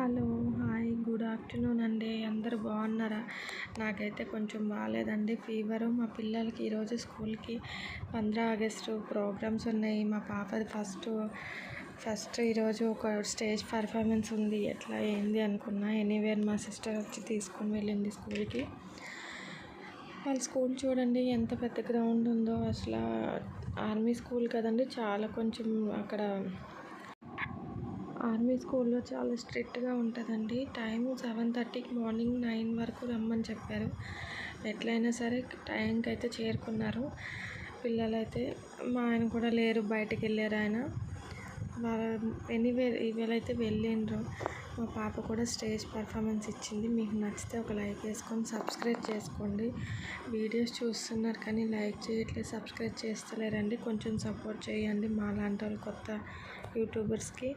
Hello hi good afternoon అండి. అందరూ బాగున్నారా? నాకైతే కొంచెం బాగాలేదండి. ఫీవరు మా పిల్లలకి ఈరోజు స్కూల్కి పంద్రా ఆగస్టు ప్రోగ్రామ్స్ ఉన్నాయి. మా పాపది ఫస్ట్ ఫస్ట్ ఈరోజు ఒక స్టేజ్ పర్ఫార్మెన్స్ ఉంది. ఎట్లా ఏంది అనుకున్నా. ఎనీవేర్ మా సిస్టర్ వచ్చి తీసుకుని వెళ్ళింది స్కూల్కి. వాళ్ళ స్కూల్ చూడండి ఎంత పెద్ద గ్రౌండ్ ఉందో. అసలు ఆర్మీ స్కూల్ కదండి. చాలా కొంచెం అక్కడ ఆర్మీ స్కూల్లో చాలా స్ట్రిక్ట్గా ఉంటుందండి. టైం సెవెన్ థర్టీకి మార్నింగ్ నైన్ వరకు రమ్మని చెప్పారు. ఎట్లయినా సరే టైంకి అయితే చేరుకున్నారు. పిల్లలైతే మా ఆయన కూడా లేరు బయటకు వెళ్ళారు ఆయన. వాళ్ళ ఎనీవే అయితే వెళ్ళిండ్రు. మా పాప కూడా స్టేజ్ పర్ఫార్మెన్స్ ఇచ్చింది. మీకు నచ్చితే ఒక లైక్ వేసుకొని సబ్స్క్రైబ్ చేసుకోండి. వీడియోస్ చూస్తున్నారు కానీ లైక్ చేయట్లేదు సబ్స్క్రైబ్ చేస్తలేరండి. కొంచెం సపోర్ట్ చేయండి మా లాంటి వాళ్ళు కొత్త యూట్యూబర్స్కి.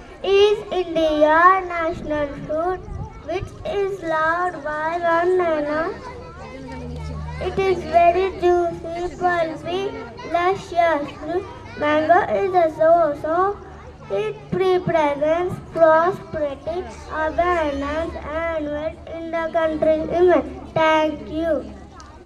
is India national fruit, which is loved by banana. It is very juicy, pulpy, luscious. Mango is a source of it represents prosperity, abundance, and wealth in the country's image. Thank you.